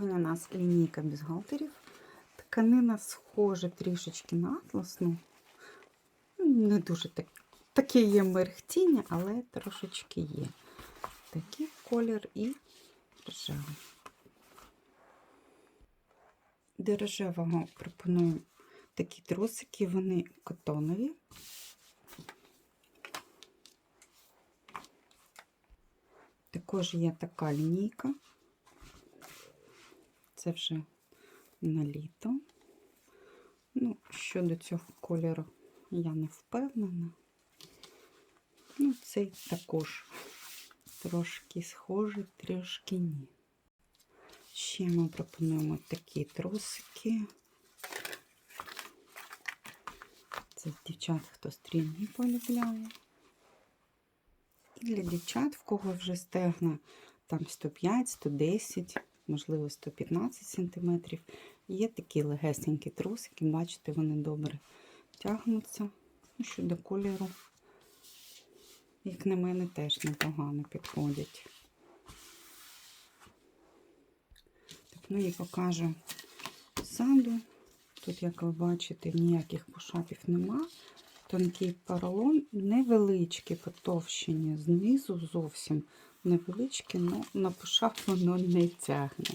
У нас лінійка бюстгальтерів. Тканина схожа трішечки на атласну. Не дуже так, таке є мерехтіння, але трошечки є. Такий колір і рожевий. До рожевого пропоную такі трусики, вони котонові. Також є така лінійка. Це вже на літо. Ну, щодо цього кольору я не впевнена. Ну, цей також трошки схожий, трошки ні. Ще ми пропонуємо такі трусики. Це дівчат, хто стрільні полюбляє. І для дівчат, в кого вже стегна там 105, 110, можливо 115 см. Є такі легесенькі трусики, бачите, вони добре тягнуться. Ну, щодо кольору, як на мене, теж непогано підходять. Так, ну і покажу ззаду. Тут, як ви бачите, ніяких пошапів нема. Тонкий поролон, невеличке потовщення знизу зовсім невеличке, але на пошап воно не тягне.